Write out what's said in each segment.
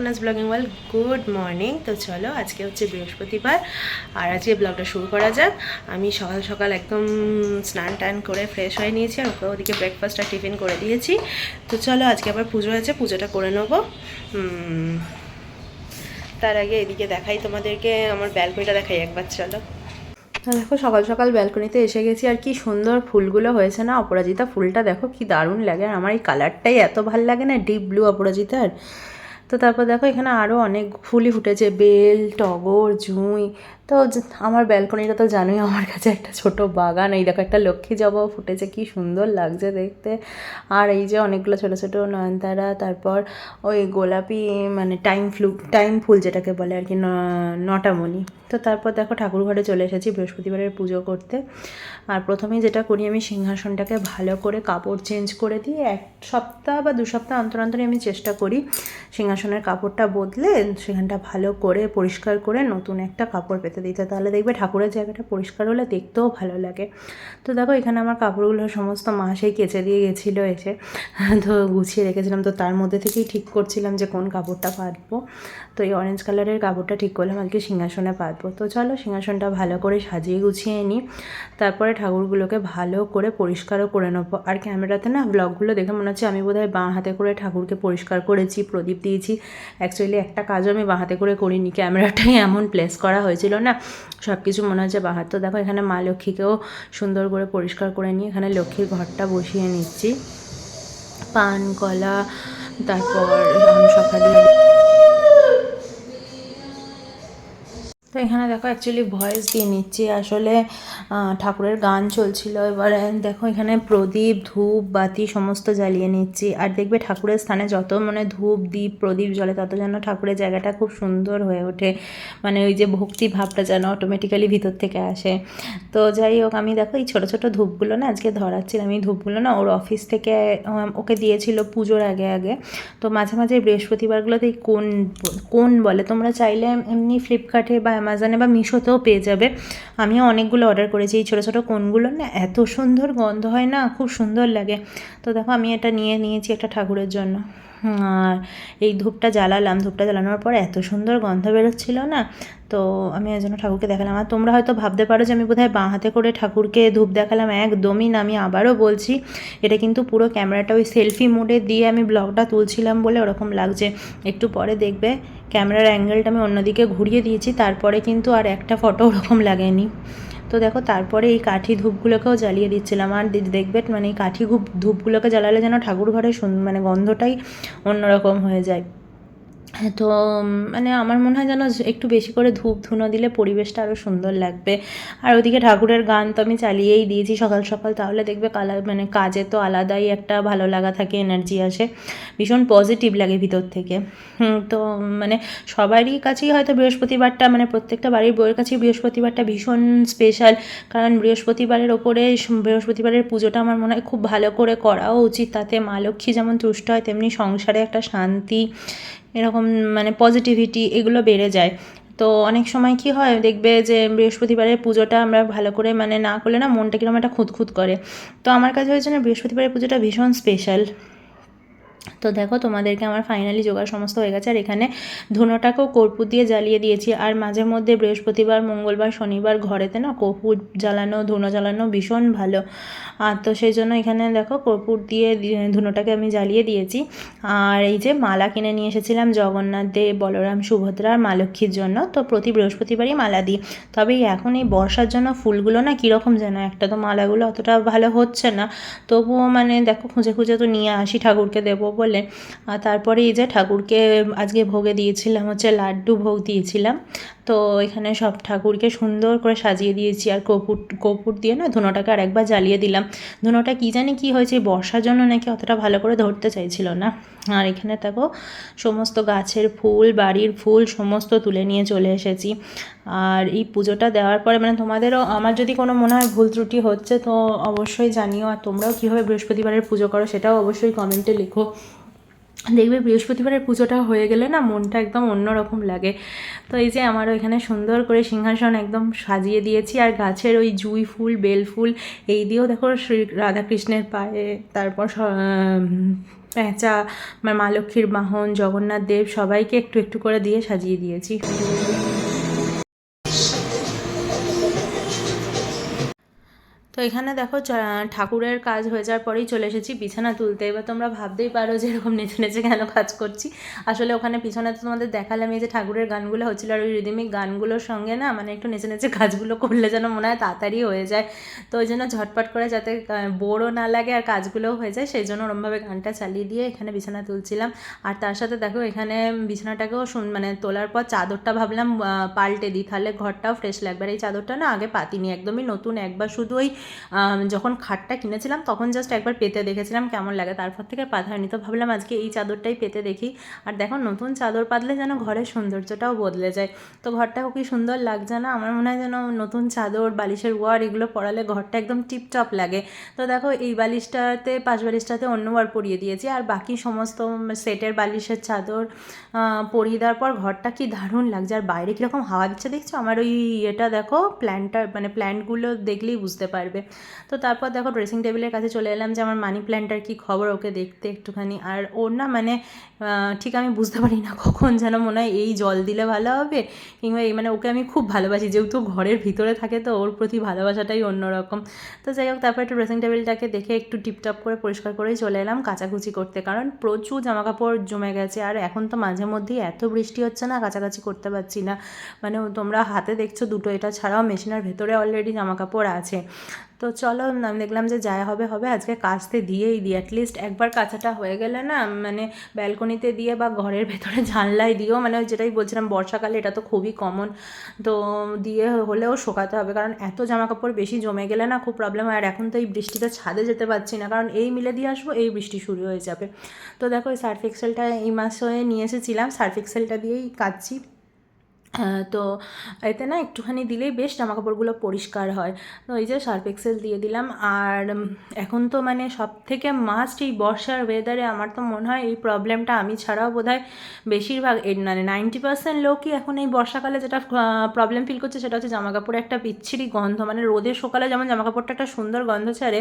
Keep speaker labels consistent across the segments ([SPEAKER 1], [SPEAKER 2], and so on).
[SPEAKER 1] সম্পূর্ণাস blogging ওয়াল, good morning. তো চলো, আজকে হচ্ছে বৃহস্পতিবার, আর আজকে ব্লগটা শুরু করা যাক। আমি সকাল সকাল একদম স্নান টান করে ফ্রেশ হয়ে নিয়েছি, আর ওকে ওদিকে ব্রেকফাস্ট আর টিফিন করে দিয়েছি। তো চলো, আজকে আবার পুজো আছে, পুজোটা করে নেব। তার আগে এদিকে দেখাই তোমাদেরকে, আমার ব্যালকনিটা দেখাই একবার, চলো। দেখো, সকাল সকাল ব্যালকনিতে এসে গেছি, আর কি সুন্দর ফুলগুলো হয়েছে না? অপরাজিতা ফুলটা দেখো, কি দারুণ লাগে। আর আমার এই কালারটাই এত ভালো লাগে না ডিপ ব্লু অপরাজিতার। তো তারপর দেখো এখানে আরও অনেক ফুলই ফুটেছে বেল টগর জুঁই তো আমার ব্যালকনিটা তো জানোই আমার কাছে একটা ছোট বাগান। এই দেখো একটা লক্ষ্মী জবাও ফুটেছে, কি সুন্দর লাগছে দেখতে। আর এই যে অনেকগুলো ছোট ছোট নয়নতারা, তারপর ওই গোলাপি মানে টাইম ফ্লু, টাইম ফুল যেটাকে বলে আর কি নটামণি। তো তারপর দেখো ঠাকুর ঘরে চলে এসেছি বৃহস্পতিবারের পুজো করতে। আর প্রথমেই যেটা করি আমি, সিংহাসনটাকে ভালো করে কাপড় চেঞ্জ করে দিই এক সপ্তাহ বা দু সপ্তাহ অন্তর অন্তরে আমি চেষ্টা করি সিংহাসনের কাপড়টা বদলে সেখানটা ভালো করে পরিষ্কার করে নতুন একটা কাপড় পেতে। দিতে। তাহলে দেখবে ঠাকুরের জায়গাটা পরিষ্কার হলে দেখতেও ভালো লাগে। তো দেখো, এখানে আমার কাপড়গুলো সমস্ত মাসেই কেচে দিয়ে গেছিল এসে। তো গুছিয়ে রেখেছিলাম। তো তার মধ্যে থেকেই ঠিক করছিলাম যে কোন কাপড়টা পাতবো। তো এই অরেঞ্জ কালারের কাপড়টা ঠিক করলাম, আজকে সিংহাসনে পাতবো। তো চলো, সিংহাসনটা ভালো করে সাজিয়ে গুছিয়ে নিই তারপরে ঠাকুরগুলোকে ভালো করে পরিষ্কারও করে নেব। আর ক্যামেরাতে না ব্লগগুলো দেখে মনে হচ্ছে আমি বোধহয় বাঁ হাতে করে ঠাকুরকে পরিষ্কার করেছি, প্রদীপ দিয়েছি। অ্যাকচুয়ালি একটা কাজও আমি বাঁ হাতে করে করিনি। ক্যামেরাটাই এমন প্লেস করা হয়েছিল না সব কিছু মনে হচ্ছে, বাহার তো দেখো, এখানে মা লক্ষ্মীকেও সুন্দর করে পরিষ্কার করে নিয়ে এখানে লক্ষ্মীর ঘরটা বসিয়ে নিচ্ছি। পান, কলা, তারপর সকালে তো এখানে দেখো অ্যাকচুয়ালি ভয়েস দিয়ে নিচ্ছি। আসলে ঠাকুরের গান চলছিল এবারে। দেখো এখানে প্রদীপ, ধূপ, বাতি সমস্ত জ্বালিয়ে নিচ্ছি। আর দেখবে ঠাকুরের স্থানে যত মানে ধূপ দ্বীপ প্রদীপ জ্বলে, তত যেন ঠাকুরের জায়গাটা খুব সুন্দর হয়ে ওঠে। মানে ওই যে ভক্তি ভাবটা যেন অটোমেটিক্যালি ভিতর থেকে আসে। তো যাই হোক, আমি দেখো এই ছোটো ছোটো ধূপগুলো না আজকে ধরাচ্ছিলাম এই ধূপগুলো না ওর অফিস থেকে ওকে দিয়েছিল পুজোর আগে আগে। তো মাঝে মাঝে বৃহস্পতিবারগুলোতে কোন কোন বলে? তোমরা চাইলে এমনি ফ্লিপকার্টে বা অ্যামাজনে বা মিশোতেও পেয়ে যাবে। আমিও অনেকগুলো অর্ডার করেছি। এই ছোটো ছোটো কোনগুলো না এত সুন্দর গন্ধ হয় না, খুব সুন্দর লাগে। তো দেখো আমি এটা নিয়ে নিয়েছি একটা ঠাকুরের জন্য। আর এই ধূপটা জ্বালালাম, ধূপটা জ্বালানোর পর এত সুন্দর গন্ধ বেরোচ্ছিল না, তো আমি এই জন্য ঠাকুরকে দেখালাম। আর তোমরা হয়তো ভাবতে পারো যে আমি বোধহয় বাঁ হাতে করে ঠাকুরকে ধূপ দেখালাম একদমই না, আমি আবারও বলছি, এটা কিন্তু পুরো ক্যামেরাটা ওই সেলফি মোডে দিয়ে আমি ব্লগটা তুলছিলাম বলে ওরকম লাগছে। একটু পরে দেখবে, ক্যামেরার অ্যাঙ্গেলটা আমি অন্যদিকে ঘুরিয়ে দিয়েছি, তারপরে কিন্তু আর একটা ফটো ওরকম লাগেনি। তো দেখো, তারপরে এই কাঠি ধূপগুলোকেও জ্বালিয়ে দিচ্ছিলাম। আর দেখবে মানে এই কাঠি ধূপ ধূপগুলোকে জ্বালালে যেন ঠাকুর ঘরে মানে গন্ধটাই অন্যরকম হয়ে যায়। তো মানে আমার মনে হয় যেন একটু বেশি করে ধূপ ধুনো দিলে পরিবেশটা আরও সুন্দর লাগবে। আর ওদিকে ঠাকুরের গান তো আমি চালিয়েই দিয়েছি সকাল সকাল, তাহলে দেখবে কালা মানে কাজে তো আলাদাই একটা ভালো লাগা থাকে এনার্জি আসে। ভীষণ পজিটিভ লাগে ভিতর থেকে। তো মানে সবারই কাছেই হয়তো বৃহস্পতিবারটা মানে প্রত্যেকটা বাড়ির বইয়ের কাছেই বৃহস্পতিবারটা ভীষণ স্পেশাল কারণ বৃহস্পতিবারের ওপরে বৃহস্পতিবারের পুজোটা আমার মনে হয় খুব ভালো করে করাও উচিত। তাতে মা লক্ষ্মী যেমন তুষ্ট হয়, তেমনি সংসারে একটা শান্তি এরকম মানে পজিটিভিটি এগুলো বেড়ে যায়। তো অনেক সময় কি হয়, দেখবে যে বৃহস্পতিবারের পুজোটা আমরা ভালো করে মানে না করলে না মনটা কীরকম একটা খুঁতখুত করে। তো আমার কাছে হয়েছে বৃহস্পতিবারের পুজোটা ভীষণ স্পেশাল তো দেখো, তোমাদেরকে আমার ফাইনালি জোগাড় সমস্ত হয়ে গেছে। আর এখানে ধুনোটাকেও কর্পূর দিয়ে জ্বালিয়ে দিয়েছি। আর মাঝে মধ্যে বৃহস্পতিবার, মঙ্গলবার, শনিবার ঘরেতে না কর্পূর জ্বালানো, ধুনো জ্বালানো ভীষণ ভালো। আর তো সেই জন্য এখানে দেখো, কর্পূর দিয়ে ধুনোটাকে আমি জ্বালিয়ে দিয়েছি। আর এই যে মালা কিনে নিয়ে এসেছিলাম জগন্নাথ দেব, বলরাম, সুভদ্রা আর মা লক্ষ্মীর জন্য। তো প্রতি বৃহস্পতিবারই মালা দিই। তবে এখন এই বর্ষার জন্য ফুলগুলো না কীরকম যেন? একটা তো মালাগুলো অতটা ভালো হচ্ছে না। তবুও মানে দেখো, খুঁজে খুঁজে তো নিয়ে আসি ঠাকুরকে দেবো বলে তারপরে এই যে ঠাকুরকে আজকে ভোগে দিয়েছিলাম হচ্ছে লাড্ডু ভোগ দিয়েছিলাম তো এখানে সব ঠাকুরকে সুন্দর করে সাজিয়ে দিয়েছি। আর কপুর কপুর দিয়ে না ধুনোটাকে আর একবার জ্বালিয়ে দিলাম। ধুনোটা কী জানি কী হয়েছে, বর্ষার জন্য নাকি অতটা ভালো করে ধরতে চাইছিল না। আর এখানে দেখো, সমস্ত গাছের ফুল, বাড়ির ফুল সমস্ত তুলে নিয়ে চলে এসেছি। আর এই পুজোটা দেওয়ার পরে মানে তোমাদেরও, আমার যদি কোনো মনে হয় ভুল ত্রুটি হচ্ছে, তো অবশ্যই জানিও। আর তোমরাও কীভাবে বৃহস্পতিবারের পুজো করো, সেটাও অবশ্যই কমেন্টে লেখো। দেখবে বৃহস্পতিবারের পুজোটা হয়ে গেলে না মনটা একদম অন্যরকম লাগে। তো এই যে আমারও এখানে সুন্দর করে সিংহাসন একদম সাজিয়ে দিয়েছি আর গাছের ওই জুই ফুল, বেল ফুল, এই দিয়েও দেখো শ্রী রাধাকৃষ্ণের পায়ে তারপর আমার মা লক্ষ্মীর বাহন, জগন্নাথ দেব সবাইকে একটু একটু করে দিয়ে সাজিয়ে দিয়েছি। তো এখানে দেখো ঠাকুরের কাজ হয়ে যাওয়ার পরেই চলে এসেছি বিছানা তুলতে। এবার তোমরা ভাবতেই পারো যে এরকম নেচে নেচে কেন কাজ করছি। আসলে ওখানে পিছনে তো তোমাদের দেখালাম এই যে ঠাকুরের গানগুলো হচ্ছিল আর ওই রিদিমিক গানগুলোর সঙ্গে না মানে একটু নেচে নেচে কাজগুলো করলে যেন মনে হয় তাড়াতাড়ি হয়ে যায়। তো ওই জন্য ঝটপট করে যাতে বোরও না লাগে আর কাজগুলোও হয়ে যায়, সেই জন্য ওরমভাবে গানটা চালিয়ে দিয়ে এখানে বিছানা তুলছিলাম। আর তার সাথে দেখো এখানে বিছানাটাকেও শুন- মানে তোলার পর চাদরটা ভাবলাম পাল্টে দিই। তাহলে ঘরটাও ফ্রেশ লাগবে। আর এই চাদরটা না আগে পাতিনি, একদমই নতুন, একবার শুধু ওই যখন খাটটা কিনেছিলাম, তখন জাস্ট একবার পেতে দেখেছিলাম কেমন লাগে। তারপর থেকে পাতা হয়নি তো ভাবলাম আজকে এই চাদরটাই পেতে দেখি। আর দেখো, নতুন চাদর পাতলে যেন ঘরের সৌন্দর্যটাও বদলে যায়। তো ঘরটাও কি সুন্দর লাগছে না? আমার মনে হয় যেন নতুন চাদর, বালিশের ওয়ার এগুলো পরালে ঘরটা একদম টিপটপ লাগে। তো দেখো, এই বালিশটাতে পাঁচ বালিশটাতে অন্যবার পরিয়ে দিয়েছি। আর বাকি সমস্ত সেটের বালিশের চাদর পরিয়ে দেওয়ার পর ঘরটা কি দারুণ লাগছে। আর বাইরে কীরকম হাওয়া দিচ্ছে দেখছ? আমার ওই এটা দেখো প্ল্যান্টটা মানে প্ল্যান্টগুলো দেখলেই বুঝতে পারবে। তো তারপর দেখো ড্রেসিং টেবিলের কাছে চলে এলাম যে আমার মানি প্ল্যান্টটার কী খবর ওকে দেখতে একটুখানি। আর ওর না মানে ঠিক আমি বুঝতে পারি না কখন যেন মনে হয় এই জল দিলে ভালো হবে কিংবা এই মানে ওকে আমি খুব ভালোবাসি। যেহেতু ঘরের ভিতরে থাকে তো ওর প্রতি ভালোবাসাটাই অন্যরকম। তো যাই হোক, তারপর একটু ড্রেসিং টেবিলটাকে দেখে একটু টিপটপ করে পরিষ্কার করেই চলে এলাম কাচাকুচি করতে। কারণ প্রচুর জামাকাপড় জমে গেছে আর এখন তো মাঝে মধ্যেই এত বৃষ্টি হচ্ছে না কাছাকাছি করতে পারছি না। মানে তোমরা হাতে দেখছ দুটো, এটা ছাড়াও মেশিনের ভেতরে অলরেডি জামাকাপড় আছে। তো চলো আমি দেখলাম যে যা হবে হবে। আজকে কাচতে দিয়েই দিই। অ্যাটলিস্ট একবার কাঁচাটা হয়ে গেলে না মানে ব্যালকনিতে দিয়ে বা ঘরের ভেতরে জানলায় দিয়েও মানে ওই যেটাই বলছিলাম, বর্ষাকালে এটা তো খুবই কমন তো দিয়ে হলেও শোকাতে হবে। কারণ এত জামা কাপড় বেশি জমে গেলে না খুব প্রবলেম হয়। আর এখন তো এই বৃষ্টিতে ছাদে যেতে পারছি না। কারণ এই মিলে দিয়ে আসব, এই বৃষ্টি শুরু হয়ে যাবে। তো দেখো, এই সার্ফ এক্সেলটা এই মাসে নিয়ে এসেছিলাম। সার্ফ এক্সেলটা দিয়েই কাচ্ছি তো এতে না একটুখানি দিলেই বেশ জামা কাপড়গুলো পরিষ্কার হয়। তো এই যে সার্ফ এক্সেল দিয়ে দিলাম। আর এখন তো মানে সব থেকে মাস্ট এই বর্ষার ওয়েদারে আমার তো মনে হয় এই প্রবলেমটা আমি ছাড়াও বোধ হয় বেশিরভাগ মানে নাইনটি পার্সেন্ট লোকই এখন এই বর্ষাকালে যেটা প্রবলেম ফিল করছে সেটা হচ্ছে জামা কাপড়ে একটা বিচ্ছিরি গন্ধ। মানে রোদের সকালে যেমন জামা কাপড়টা একটা সুন্দর গন্ধ ছাড়ে,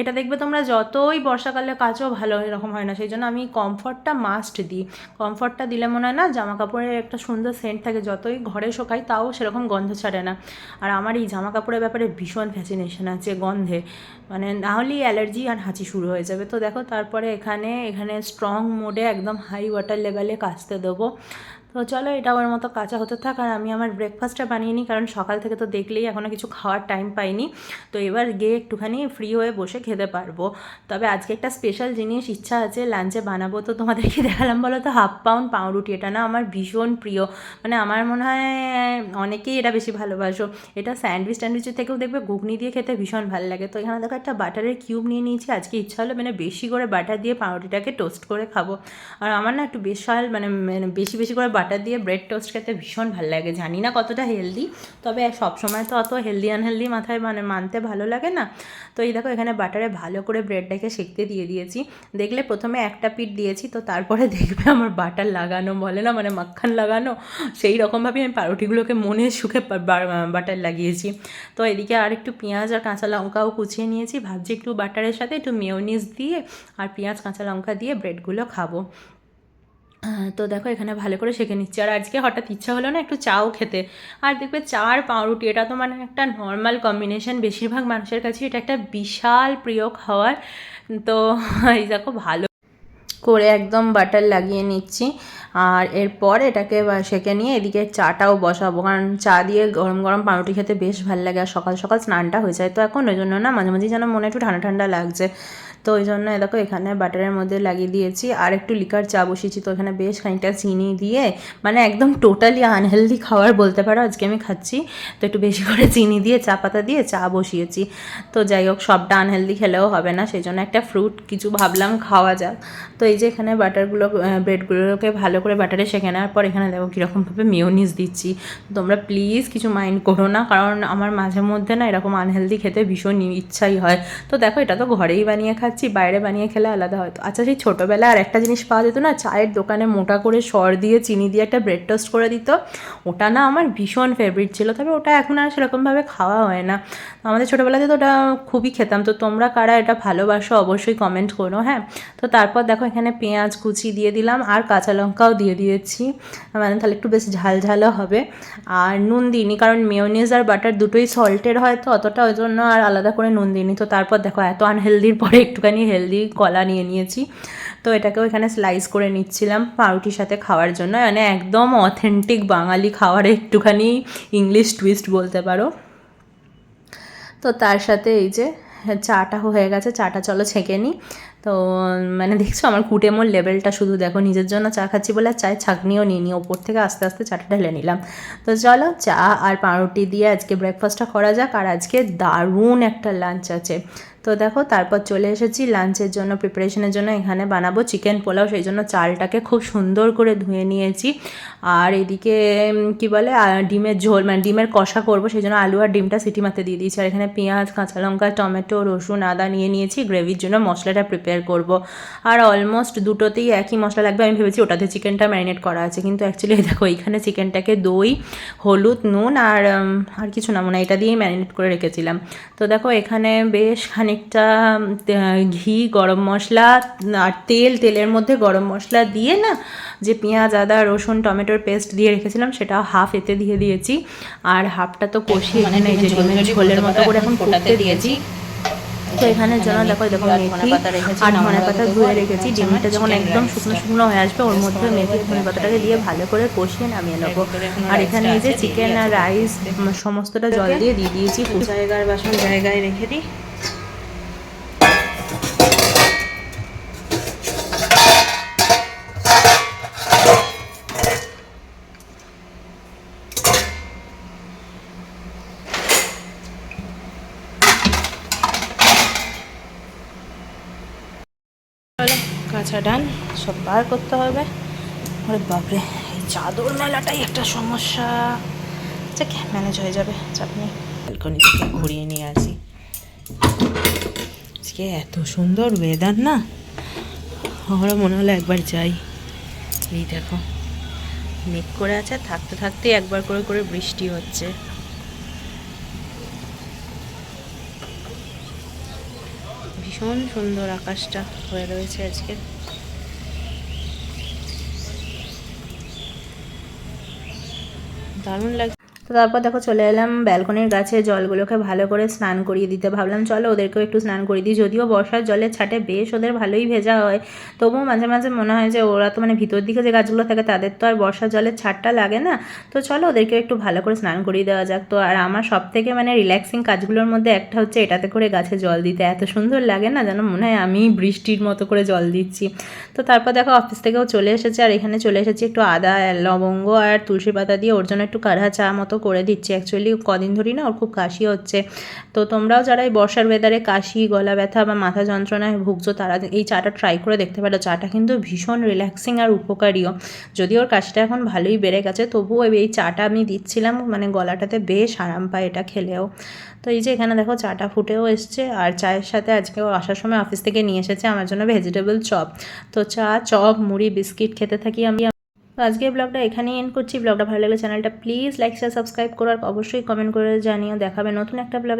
[SPEAKER 1] এটা দেখবে তোমরা যতই বর্ষাকালে কাজও ভালো এরকম হয় না। সেই জন্য আমি কমফর্টটা মাস্ট দিই। কমফর্টটা দিলে মনে হয় না জামা কাপড়ের একটা সুন্দর সেন্ট থাকে যতই ঘরে শোকাই তাও সেরকম গন্ধ ছাড়ে না। আর আমার এই জামা কাপড়ের ব্যাপারে ভীষণ ফ্যাসিনেশন আছে গন্ধে। মানে না হলেই অ্যালার্জি আর হাঁচি শুরু হয়ে যাবে। তো দেখো, তারপরে এখানে এখানে স্ট্রং মোডে একদম হাই ওয়াটার লেভেলে কাচতে দেবো। তো চলো এটা ওর মতো কাঁচা হতে থাক আর আমি আমার ব্রেকফাস্টটা বানিয়ে নিই, কারণ সকাল থেকে তো দেখলেই এখনও কিছু খাওয়ার টাইম পাইনি। তো এবার গিয়ে একটুখানি ফ্রি হয়ে বসে খেতে পারব। তবে আজকে একটা স্পেশাল জিনিস ইচ্ছা আছে লাঞ্চে বানাবো। তো তোমাদেরকে দেখালাম বলো তো হাফ পাউন্ড পাউরুটি। এটা না আমার ভীষণ প্রিয়। মানে আমার মনে হয় অনেকেই এটা বেশি ভালোবাসো। এটা স্যান্ডউইচ ট্যান্ডউইচের থেকেও দেখবে ঘুগনি দিয়ে খেতে ভীষণ ভালো লাগে। তো এখানে দেখো একটা বাটারের কিউব নিয়ে নিয়েছি। আজকে ইচ্ছা হলো মানে বেশি করে বাটার দিয়ে পাউরুটিটাকে টোস্ট করে খাব। আর আমার না একটু বিশাল মানে মানে বেশি বেশি করে বাটার দিয়ে ব্রেড টোস্ট খেতে ভীষণ ভালো লাগে। জানি না কতটা হেলদি তবে সব সময় তো অত হেলদি আনহেলদি মাথায় মানে মানতে ভালো লাগে না। তো এই দেখো, এখানে বাটারে ভালো করে ব্রেডটাকে সেঁকতে দিয়ে দিয়েছি। দেখলে প্রথমে একটা পিঠ দিয়েছি, তো তারপরে দেখবে আমার বাটার লাগানো, বলে না মানে মাখন লাগানো, সেই রকমভাবে আমি পাউরুটিগুলোকে মনে সুখে বাটার লাগিয়েছি। তো এদিকে আর একটু পেঁয়াজ আর কাঁচা লঙ্কাও কুচিয়ে নিয়েছি, ভাবছি একটু বাটারের সাথে একটু মেয়োনিজ দিয়ে আর পেঁয়াজ, কাঁচা লঙ্কা দিয়ে ব্রেডগুলো খাব। তো দেখো, এখানে ভালো করে শেখে নিচ্ছি। আর আজকে হঠাৎ ইচ্ছা হলো না একটু চাও খেতে। আর দেখবে চা আর পাউরুটি, এটা তো মানে একটা নর্মাল কম্বিনেশন বেশিরভাগ মানুষের কাছে এটা একটা বিশাল প্রিয় খাওয়ার। তো এই দেখো, ভালো করে একদম বাটার লাগিয়ে নিচ্ছি। আর এরপর এটাকে সেঁকে নিয়ে এদিকে চাটাও বসাবো। কারণ চা দিয়ে গরম গরম পাউরুটি খেতে বেশ ভালো লাগে। আর সকাল সকাল স্নানটা হয়ে যায় তো এখন। ওই জন্য না মাঝে মাঝে যেন মনে একটু ঠান্ডা ঠান্ডা লাগছে। তো ওই জন্য দেখো এখানে বাটারের মধ্যে লাগিয়ে দিয়েছি। আর একটু লিকার চা বসিয়েছি, তো এখানে বেশ খানিকটা চিনি দিয়ে মানে একদম টোটালি আনহেলদি খাবার বলতে পারো আজকে আমি খাচ্ছি। তো একটু বেশি করে চিনি দিয়ে, চা পাতা দিয়ে চা বসিয়েছি। তো যাই হোক, সবটা আনহেলদি খেলেও হবে না, সেই জন্য একটা ফ্রুট কিছু ভাবলাম খাওয়া যাক। তো এই যে এখানে বাটারগুলো ব্রেডগুলোকে ভালো করে বাটারে সেঁকে নেওয়ার পর এখানে দেখো কীরকমভাবে মেয়োনিজ দিচ্ছি। তোমরা প্লিজ কিছু মাইন্ড করো না, কারণ আমার মাঝে মধ্যে না এরকম আনহেলদি খেতে ভীষণ ইচ্ছাই হয়। তো দেখো এটা তো ঘরেই বানিয়ে খাচ্ছি। খাচ্ছি বাইরে বানিয়ে খেলে আলাদা হয়তো আচ্ছা সেই ছোটোবেলায় আর একটা জিনিস পাওয়া যেত না, চায়ের দোকানে মোটা করে সর দিয়ে চিনি দিয়ে একটা ব্রেড টোস্ট করে দিত। ওটা না আমার ভীষণ ফেভারিট ছিল, তবে ওটা এখন আর সেরকমভাবে খাওয়া হয় না। আমাদের ছোটোবেলাতে তো ওটা খুবই খেতাম। তো তোমরা কারা এটা ভালোবাসো অবশ্যই কমেন্ট করো হ্যাঁ? তো তারপর দেখো এখানে পেঁয়াজ কুচি দিয়ে দিলাম আর কাঁচা লঙ্কাও দিয়ে দিয়েছি। মানে তাহলে একটু বেশ ঝাল ঝালও হবে। আর নুন দিইনি, কারণ মেয়োনিজ আর বাটার দুটোই সল্টের হয় তো, অতটা ওই জন্য আর আলাদা করে নুন দিইনি। তো তারপর দেখো এত আনহেলদির পরে একটুখানি হেলদি কলা নিয়ে নিয়েছি। তো এটাকেও এখানে স্লাইস করে নিচ্ছিলাম পাউরুটির সাথে খাওয়ার জন্য। মানে একদম অথেন্টিক বাঙালি খাওয়ার একটুখানি ইংলিশ টুইস্ট বলতে পারো। তো তার সাথে এই যে চাটা হয়ে গেছে, চাটা চলো ছেঁকে নিই। তো মানে দেখছ আমার কুটেমোর লেভেলটা শুধু দেখো, নিজের জন্য চা খাচ্ছি বলে আর চায় ছাঁকনিও নিয়ে নিই। ওপর থেকে আস্তে আস্তে চাটা ঢেলে নিলাম। তো চলো চা আর পাউরুটি দিয়ে আজকে ব্রেকফাস্টটা করা যাক। আর আজকে দারুণ একটা লাঞ্চ আছে। তো দেখো, তারপর চলে এসেছি লাঞ্চের জন্য প্রিপারেশনের জন্য। এখানে বানাবো চিকেন পোলাও, সেই জন্য চালটাকে খুব সুন্দর করে ধুয়ে নিয়েছি। আর এদিকে কি বলে ডিমের ঝোল মানে ডিমের কষা করব, সেই জন্য আলু আর ডিমটা সিটি মারতে দিয়ে দিয়েছি। আর এখানে পেঁয়াজ, কাঁচা লঙ্কা, টমেটো, রসুন, আদা নিয়ে নিয়েছি, গ্রেভির জন্য মশলাটা প্রিপেয়ার করব। আর অলমোস্ট দুটোতেই একই মশলা লাগবে, আমি ভেবেছি ওটাতে চিকেনটা ম্যারিনেট করা আছে। কিন্তু অ্যাকচুয়ালি দেখো, এইখানে চিকেনটাকে দই, হলুদ, নুন আর আর কিছু না, মনে এটা দিয়েই ম্যারিনেট করে রেখেছিলাম। তো দেখো, এখানে বেশ খানিকটা তে- ঘি গরম মশলা আর তেল তেলের মধ্যে গরম মশলা দিয়ে না যে পেঁয়াজ আদা রসুন টমেটোর পেস্ট দিয়ে রেখেছিলাম সেটা হাফ এতে দিয়ে দিয়েছি। আর হাফটা তো কষিয়ে
[SPEAKER 2] মানে
[SPEAKER 1] এখানে এই যে ঝোলের মতো করে
[SPEAKER 2] এখন
[SPEAKER 1] এখন
[SPEAKER 2] ফোটাতে দিয়েছি।
[SPEAKER 1] তো এখানের জন্য দেখো দেখো
[SPEAKER 2] মেথি আর
[SPEAKER 1] ধনে পাতা ধুয়ে রেখেছি ডিমটা যখন একদম শুকনো শুকনো হয়ে আসবে ওর মধ্যে মেথি ধনে পাতাটাকে দিয়ে ভালো করে কষিয়ে নামিয়ে নেব। আর এখানে এই যে চিকেন আর রাইস সমস্তটা জল দিয়ে দিয়ে দিয়েছি
[SPEAKER 2] জায়গার বাসন জায়গায় রেখে দিই
[SPEAKER 1] চলো কাঁচা ডান সব বার করতে হবে। আরে বাপরে, এই চাদর মেলাটাই একটা সমস্যা। আচ্ছা ম্যানেজ হয়ে যাবে, চাপ নেই।
[SPEAKER 2] ব্যালকনি থেকে ঘুরিয়ে নিয়ে আসি। আজকে এত সুন্দর ওয়েদার না। আমারও মনে হলো একবার যাই। এই দেখো, মেঘ করে আছে, থাকতে থাকতে একবার করে করে বৃষ্টি হচ্ছে। ভীষণ সুন্দর আকাশটা হয়ে রয়েছে আজকে। দারুণ লাগছে।
[SPEAKER 1] তো তারপর দেখো চলে এলাম ব্যালকনির গাছে, জলগুলোকে ভালো করে স্নান করিয়ে দিতে। ভাবলাম, চলো ওদেরকেও একটু স্নান করিয়ে দিই। যদিও বর্ষার জলের ছাটে বেশ ওদের ভালোই ভেজা হয়। তবুও মাঝে মাঝে মনে হয় যে ওরা তো মানে ভিতর দিকে যে গাছগুলো থাকে, তাদের তো আর বর্ষার জলের ছাটটা লাগে না। তো চলো ওদেরকেও একটু ভালো করে স্নান করিয়ে দেওয়া যাক। তো আর আমার সব থেকে মানে রিল্যাক্সিং কাজগুলোর মধ্যে একটা হচ্ছে এটাতে করে গাছে জল দিতে। এত সুন্দর লাগে না যেন মনে হয় আমি বৃষ্টির মতো করে জল দিচ্ছি। তো তারপর দেখো অফিস থেকেও চলে এসেছে। আর এখানে চলে এসেছি একটু আদা, লবঙ্গ আর তুলসী পাতা দিয়ে। ওর জন্য একটু কাঢ়া চা মতো করে দিচ্ছি। অ্যাকচুয়ালি কদিন ধরেই না ওর খুব কাশি হচ্ছে। তো তোমরাও যারা এই বর্ষার ওয়েদারে কাশি, গলা ব্যথা বা মাথা যন্ত্রণায় ভুগছো, তারা এই চাটা ট্রাই করে দেখতে পারো। চাটা কিন্তু ভীষণ রিল্যাক্সিং আর উপকারীও। যদিও ওর কাশিটা এখন ভালোই বেড়ে গেছে, তবুও এই চাটা আমি দিচ্ছিলাম মানে গলাটাতে বেশ আরাম পায় এটা খেলেও। তো এই যে এখানে দেখো চাটা ফুটেও এসছে, আর চায়ের সাথে আজকে ও আসার সময় অফিস থেকে নিয়ে এসেছে আমার জন্য ভেজিটেবল চপ তো চা চপ মুড়ি বিস্কিট খেতে থাকি আমি তো আজকে ব্লগটা এখানেই এন্ড করছি। ব্লগটা ভালো লাগলে চ্যানেলটা প্লিজ লাইক শেয়ার সাবস্ক্রাইব করার অবশ্যই কমেন্ট করে জানিয়ে দেখাবে নতুন একটা ব্লগ